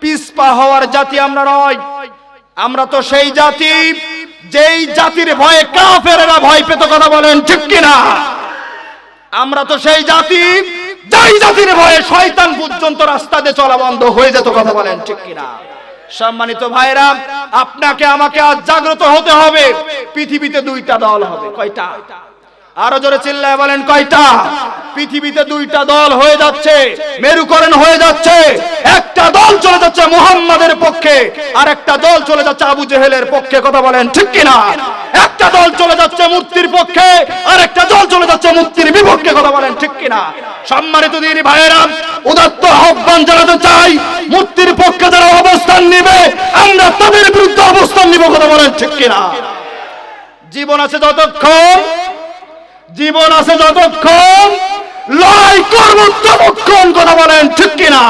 পিসপা হওয়ার জাতি আমরা নয়। আমরা তো সেই জাতি যেই জাতির ভয়ে কাফেরেরা ভয় পেত, কথা বলেন ঠিক কিনা? আমরা তো সেই জাতি যেই জাতির ভয়ে শয়তান পর্যন্ত রাস্তা দিয়ে চলা বন্ধ হয়ে যেত, কথা বলেন ঠিক কিনা? সম্মানিত ভাইরা, আপনাকে আমাকে আজ জাগ্রত হতে হবে। পৃথিবীতে দুইটা দল হবে। কয়টা? আরও জোরে চিল্লায় বলেন, কয়টা? পৃথিবীতে দুইটা দল হয়ে যাচ্ছে, মেরুকরণ হয়ে যাচ্ছে, একটা দল চলে যাচ্ছে মুহাম্মাদের পক্ষে আর একটা দল চলে যাচ্ছে আবু জেহেলের পক্ষে, কথা বলেন ঠিক কিনা? একটা দল চলে যাচ্ছে মূর্তির পক্ষে আর একটা দল চলে যাচ্ছে মূর্তির বিপক্ষে, কথা বলেন ঠিক কিনা? সম্মানিত দিনী ভাইয়েরা, উদাত্ত আহ্বান জানাতে চাই মূর্তির পক্ষে যারা অবস্থান নিবে, আমরা তাদের বিরুদ্ধে অবস্থান নিব, কথা বলেন ঠিক কিনা? জীবন আছে যতক্ষণ জীবন আছে যতক্ষণ লড়াই করব ততক্ষণ কথা বলেন ঠিক কিনা?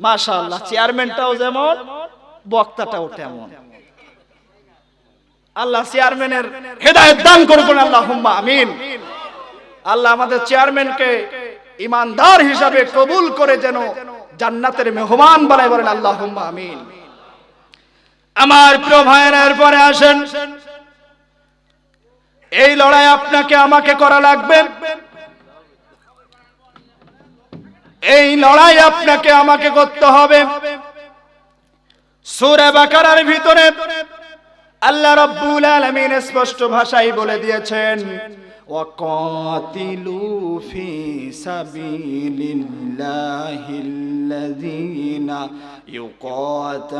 মাশাআল্লাহ চেয়ারম্যানটাও যেমন বক্তাটাও তেমন। আল্লাহ চেয়ারম্যানের হেদায়েত দান করবেন আল্লাহুম্মা আমিন। আল্লাহ আমাদের চেয়ারম্যানকে ইমানদার হিসাবে কবুল করে যেন জান্নাতের মেহমান বানায় বলেন আল্লাহুম্মা আমিন। আমার প্রিয় ভাইয়েরা এরপরে আসেন এই লড়াই আপনাকে, আমাকে করা লাগবে। এই লড়াই আপনাকে, আমাকে করতে হবে। সুরে বাকারার ভিতরে আল্লাহ রব্বুল আলামিন স্পষ্ট ভাষায় বলে দিয়েছেন وقاتلوا في سبيل الله الذين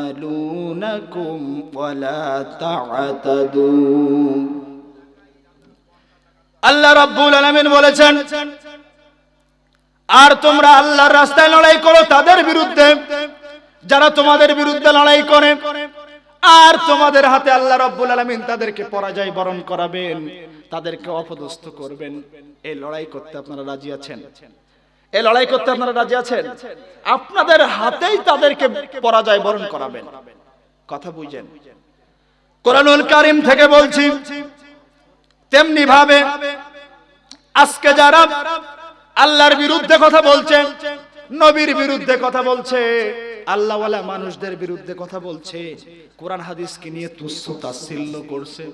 يقاتلونكم ولا تعتدوا আল্লাহ রাব্বুল আলামিন বলেছেন, আর তোমরা আল্লাহর রাস্তায় লড়াই করো তাদের বিরুদ্ধে, যারা তোমাদের বিরুদ্ধে লড়াই করে, আর তোমাদের হাতে আল্লাহ রাব্বুল আলামিন তাদেরকে পরাজয় বরণ করাবেন, তাদেরকে অপদস্থ করবেন। এই লড়াই করতে আপনারা রাজি আছেন? এই লড়াই করতে আপনারা রাজি আছেন? আপনাদের হাতেই তাদেরকে পরাজয় বরণ করাবেন। কথা বুঝেন। কোরআনুল কারিম থেকে বলছি তেমনি ভাবে আজকে যারা আল্লাহর বিরুদ্ধে কথা বলছে নবীর বিরুদ্ধে কথা বলছে, আল্লাহওয়ালা মানুষদের বিরুদ্ধে কথা বলছে, কোরআন হাদিসকে নিয়ে তুচ্ছ তাচ্ছিল্য করছে।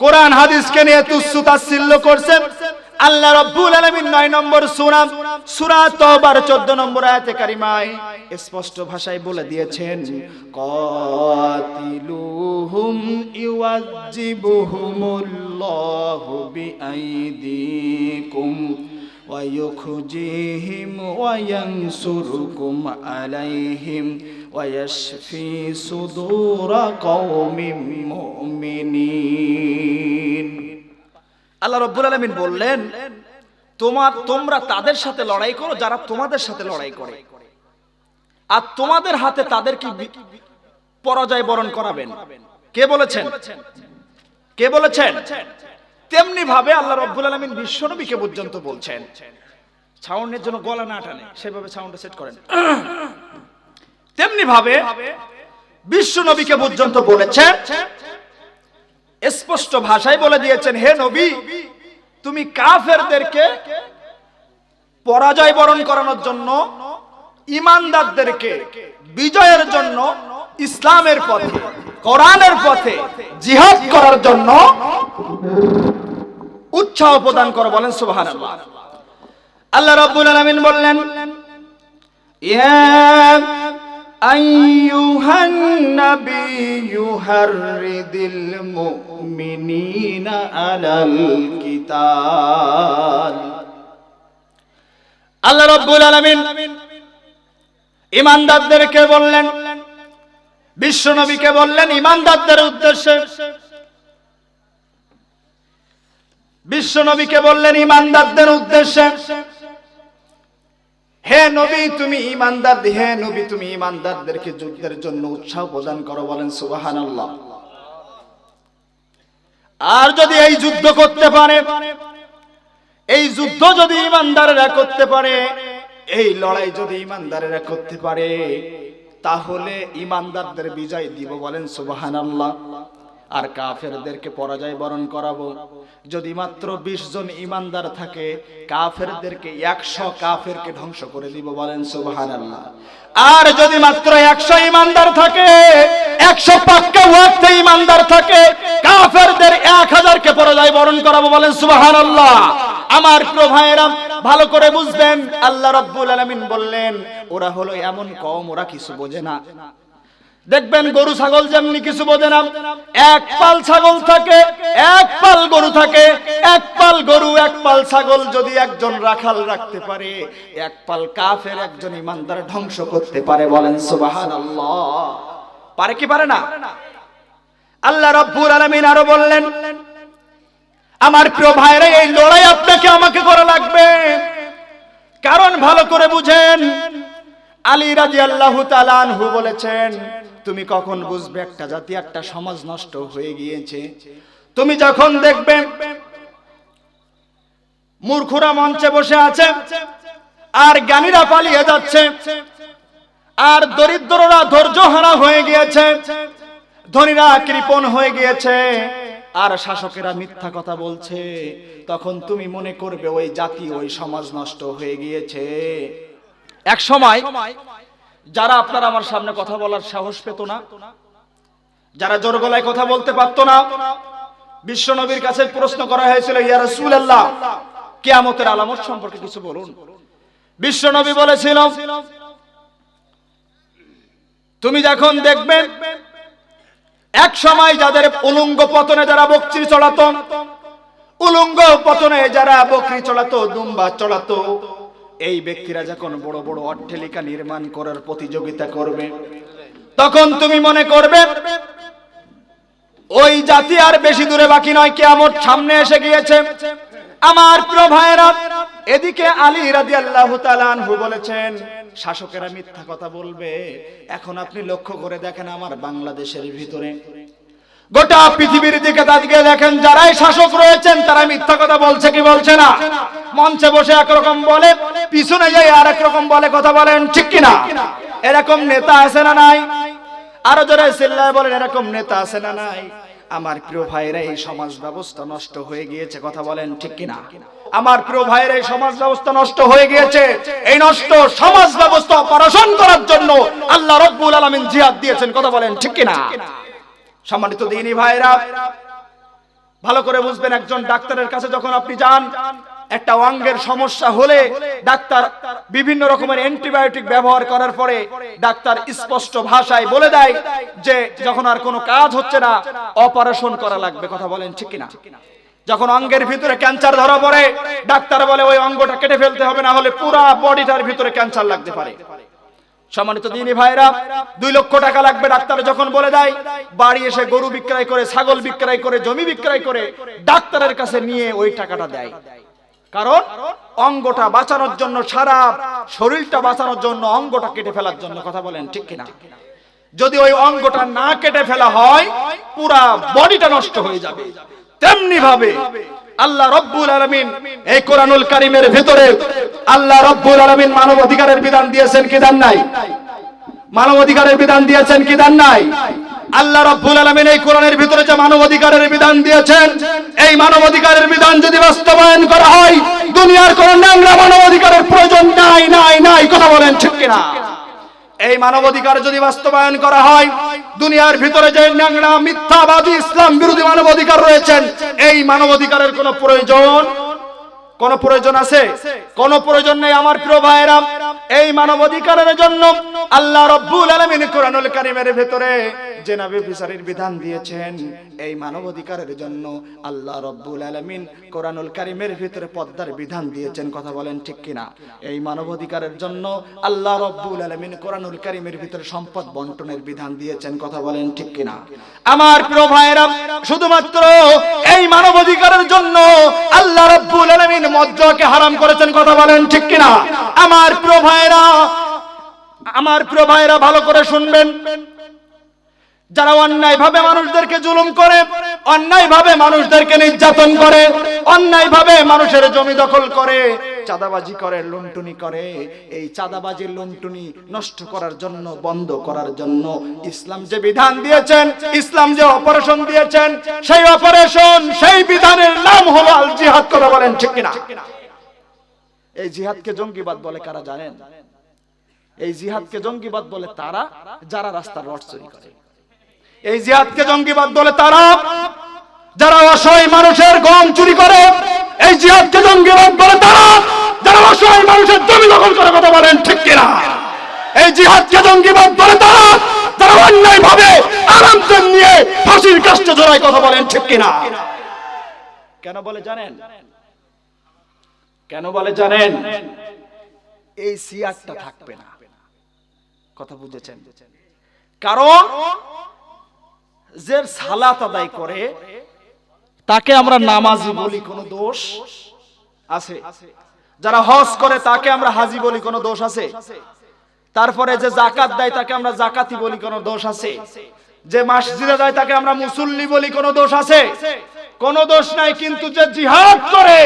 কোরআন হাদিসকে নিয়ে তুচ্ছ তাচ্ছিল্য করছে আল্লাহ রাব্বুল আলামিন 9 নম্বর সূরা সূরা তওবার 14 নম্বর আয়াতে কারিমায় স্পষ্ট ভাষায় বলে দিয়েছেন কাতিলুহুম ইউআযিবুহুমুল্লাহু বিআইদিকুম ويخزيهم وينصركم عليهم ويشفي صدور قوم مؤمنين আল্লাহ রব্বুল আলামিন বললেন, তোমার, তোমরা তাদের সাথে লড়াই করো যারা তোমাদের সাথে লড়াই করে। আর তোমাদের হাতে তাদেরকে বি- পরাজয় বরণ করাবেন। কে বলেছেন? কে বলেছেন? তেমনি ভাবে আল্লাহ রব্বুল আলামিন বিশ্বনবীকে পর্যন্ত বলছেন। সাউন্ডের জন্য গলা না টানে, সেভাবে সাউন্ডটা সেট করেন। তেমনি ভাবে বিশ্বনবীকে পর্যন্ত বলেছেন স্পষ্ট ভাষায় বলে দিয়েছেন, হে নবী, তুমি কাফেরদেরকে পরাজয় বরণ করানোর জন্য, ইমানদারদেরকে বিজয়ের জন্য ইসলামের পথে, কোরআনের পথে জিহাদ করার জন্য উৎসাহ প্রদান করো। বলেন, সুবহানাল্লাহ। আল্লাহ রাব্বুল আলামিন বললেন ইয়া আইয়ুহান নাবিয়্যু হাররিদিল মুমিনিনা আলাল কিতাল আল্লাহ রাব্বুল আলামিন ইমানদারদেরকে বললেন, বিশ্বনবীকে বললেন ইমানদারদের উদ্দেশ্যে। বিশ্বনবীকে বললেন ইমানদারদের উদ্দেশ্যে। নবী, তুমি ইমানদার, হে নবী, তুমি ইমানদারদেরকে যুদ্ধের জন্য উৎসাহ প্রদান করো, বলেন সুবহানাল্লাহ। আর যদি এই যুদ্ধ করতে পারে, এই যুদ্ধ যদি ইমানদারেরা করতে পারে, এই লড়াই যদি ইমানদারেরা করতে পারে, তাহলে ইমানদারদের বিজয় দিব, বলেন সুবহানাল্লাহ। আর কাফেরদেরকে পরাজয় বরণ করাবো। যদি মাত্র বিশ জন ইমানদার থাকে, কাফেরদেরকে একশো কাফেরকে ধ্বংস করে দিব বলেন সুবাহান আর যদি মাত্র একশো ইমানদার থাকে, একশো পাক্কা ওয়াক্তে ইমানদার থাকে, কাফেরদের এক হাজারকে পরাজয় বরণ করাবো বলেন সুবাহান আমার প্রিয় ভাইয়েরা, ভালো করে বুঝবেন, আল্লাহ রব্বুল আলামিন বললেন, ওরা হলো এমন কম, ওরা কিছু বোঝে না। দেখবেন গরু, ছাগল যেমনি কিছু বোঝে না, এক পাল ছাগল থাকে, এক পাল গরু থাকে, এক পাল গরু, এক পাল ছাগল যদি একজন রাখাল রাখতে পারে, এক পাল কাফের একজন ইমানদার ধ্বংস করতে পারে, বলেন সুবাহান পারে কি পারে না? আল্লাহ রব্বুল আলামিন আরও বললেন, আমার প্রিয় ভাইরা, এই লড়াই আপনাকে আমাকে করা লাগবে। কারণ ভালো করে বুঝেন, আলী রাজি আল্লাহ বলেছেন তুমি কখন বুঝবে একটা জাতি, একটা সমাজ নষ্ট হয়ে গিয়েছে? তুমি যখন দেখবে মূর্খরা মঞ্চে বসে আছে, আর জ্ঞানীরা পালিয়ে যাচ্ছে, আর দরিদ্ররা ধৈর্য হারা হয়ে গিয়েছে, ধনীরা কৃপণ হয়ে গিয়েছে, আর শাসকেরা মিথ্যা কথা বলছে, তখন তুমি মনে করবে ওই জাতি, ওই সমাজ নষ্ট হয়ে গিয়েছে। এক সময় যারা আপনারা আমার সামনে কথা বলার সাহস পেত না, যারা জোর গলায় কথা বলতে পারতো না, বিশ্ব নবীর কাছে প্রশ্ন করা হয়েছিল, ইয়া রাসূলুল্লাহ, কিয়ামতের আলামত সম্পর্কে কিছু বলুন? বিশ্ব নবী বলেছিল, তুমি যখন দেখবে এক সময় যাদের উলঙ্গ পতনে যারা বকরি চড়াতো, উলঙ্গ পতনে যারা বকরি চড়াতো, দুম্বা চড়াতো এই ব্যক্তিরা যখন বড় বড় অট্টালিকা নির্মাণ করার প্রতিযোগিতা করবে, তখন তুমি মনে করবে, ওই জাতি আর বেশি দূরে বাকি নয় কেমন সামনে এসে গিয়েছে। আমার প্রিয় ভাইয়েরা, এদিকে আলী রাদি আল্লাহ তালানহু বলেছেন, শাসকেরা মিথ্যা কথা বলবে। এখন আপনি লক্ষ্য করে দেখেন আমার বাংলাদেশের ভিতরে গোটা পৃথিবীর দিকে তাদিকে দেখেন, যারাই শাসক রয়েছেন, তারা মিথ্যা কথা বলছে কি বলছে না? মঞ্চে বসে একরকম বলে, পিছনে যাই আর রকম বলে কথা বলেন, ঠিক কিনা এরকম নেতা আছে না নাই? আরও যারা চিল্লায় বলেন, এরকম নেতা আছে না নাই? আমার প্রিয় ভাইরা এই সমাজ ব্যবস্থা নষ্ট হয়ে গিয়েছে, কথা বলেন, ঠিক কিনা আমার প্রিয় ভাইয়ের, এই সমাজ ব্যবস্থা নষ্ট হয়ে গিয়েছে। এই নষ্ট সমাজ ব্যবস্থা অপারেশন করার জন্য আল্লাহ রব্বুল আলামিন জিহাদ দিয়েছেন, কথা বলেন, ঠিক কিনা সম্মানিত দিনী ভাইরা, ভালো করে বুঝবেন একজন ডাক্তারের কাছে যখন আপনি যান, একটা অঙ্গের সমস্যা হলে ডাক্তার বিভিন্ন রকমের অ্যান্টিবায়োটিক ব্যবহার করার পরে ডাক্তার স্পষ্ট ভাষায় বলে দেয় যে যখন আর কোনো কাজ হচ্ছে না, অপারেশন করা লাগবে, কথা বলেন ঠিক কিনা? যখন অঙ্গের ভিতরে ক্যান্সার ধরা পড়ে, ডাক্তার বলে ওই অঙ্গটা কেটে ফেলতে হবে, না হলে পুরো বডিটার ভিতরে ক্যান্সার লাগতে পারে। সম্মানিত দিনী ভাইরা দুই লক্ষ টাকা লাগবে ডাক্তার যখন বলে দেয় বাড়ি এসে গরু বিক্রয় করে ছাগল বিক্রয় করে জমি বিক্রয় করে ডাক্তারের কাছে নিয়ে ওই টাকাটা দেয়। কারণ অঙ্গটা বাঁচানোর জন্য সারা শরীরটা বাঁচানোর জন্য অঙ্গটা কেটে ফেলার জন্য কথা বলেন ঠিক কিনা? যদি ওই অঙ্গটা না কেটে ফেলা হয় পুরা বডিটা নষ্ট হয়ে যাবে। তেমনি ভাবে আল্লাহ রব্বুল আলমিন এই কোরআনুল কারিমের ভেতরে আল্লাহ রব্বুল আলমিন মানব অধিকারের বিধান দিয়েছেন কি দান নাই? মানব অধিকারের বিধান দিয়েছেন কি দান নাই? আল্লাহ রব্বুল আলমিন এই কোরআনের ভিতরে যে মানব অধিকারের বিধান দিয়েছেন, এই মানব অধিকারের বিধান যদি বাস্তবায়ন করা হয়, দুনিয়ার কোন ন্যাংরা মানব অধিকারের প্রয়োজন নাই নাই নাই, কথা বলেন ঠিক কিনা? এই মানবাধিকার যদি বাস্তবায়ন করা হয়, দুনিয়ার ভিতরে যে ন্যাংরা মিথ্যাবাদী ইসলাম বিরোধী মানবাধিকার রয়েছেন, এই মানবাধিকারের কোনো প্রয়োজন, কোন প্রয়োজন আছে? কোন প্রয়োজন নেই আমার প্রিয় ভাইরা এই মানবাধিকারের জন্য আল্লাহ রব্বুল আলামিন কোরআনুল কারীমের ভিতরে জেনাবে বিচারের বিধান দিয়েছেন, এই মানবাধিকারের জন্য আল্লাহ রব্বুল আলামিন কোরআনুল কারীমের ভিতরে পদ্মার বিধান দিয়েছেন, কথা বলেন ঠিক কিনা? এই মানবাধিকারের জন্য আল্লাহ রব্বুল আলামিন কোরআনুল কারীমের ভিতরে সম্পদ বন্টনের বিধান দিয়েছেন, কথা বলেন ঠিক কিনা? আমার প্রিয় ভাইরা শুধুমাত্র এই মানবাধিকারের জন্য আল্লাহ রব্বুল আলামিন মজ্জাকে হারাম করেছেন, কথা বলেন ঠিক কিনা? আমার প্রিয় ভাইরা আমার প্রিয় ভাইরা ভালো করে শুনবেন। যারা অন্যায় ভাবে মানুষদেরকে জুলুম করে, অন্যায়ভাবে মানুষদেরকে নির্যাতন করে, অন্যায়ভাবে মানুষের জমি দখল করে, চাঁদাবাজি করে, লুণ্ঠনি করে, এই চাঁদাবাজি, লুণ্ঠনি নষ্ট করার জন্য, বন্ধ করার জন্য ইসলাম যে বিধান দিয়েছেন, ইসলাম যে অপারেশন দিয়েছেন, সেই অপারেশন, সেই বিধানের নাম হলো আল জিহাদ করে বলেন ঠিক কিনা? এই জিহাদকে জঙ্গিবাদ বলে কারা জানেন? এই জিহাদকে জঙ্গিবাদ বলে তারা, যারা রাস্তার রড চুরি করে। এই জিহাদকে জঙ্গিবাদ বলে তারা, যারা অসহায় মানুষের গম চুরি করে, এই জিহাদকে জঙ্গিবাদ বলে তারা, যারা অসহায় মানুষের জমি দখল করে কথা বলেন, ঠিক কিনা? এই জিহাদকে জঙ্গিবাদ বলে তারা, যারা অন্যায় ভাবে আরামদেন নিয়ে ফাঁসির কাষ্টে জড়ায় কথা বলেন, ঠিক কিনা? কেন বলে জানেন? কেন বলে জানেন? এই সিয়ারটা থাকবে না। কথা বুঝেছেন? কারণ যে সালাত আদায় করে তাকে আমরা নামাজি বলি কোনো দোষ আছে? যারা হজ করে তাকে আমরা হাজি বলি কোনো দোষ আছে? তারপরে যে জাকাত দেয় তাকে আমরা জাকাতি বলি কোনো দোষ আছে? যে মসজিদে দেয় তাকে আমরা মুসল্লি বলি কোনো দোষ আছে? কোন দোষ নাই কিন্তু যে জিহাদ করে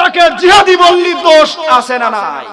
তাকে জিহাদি বললি দোষ আছে না নাই?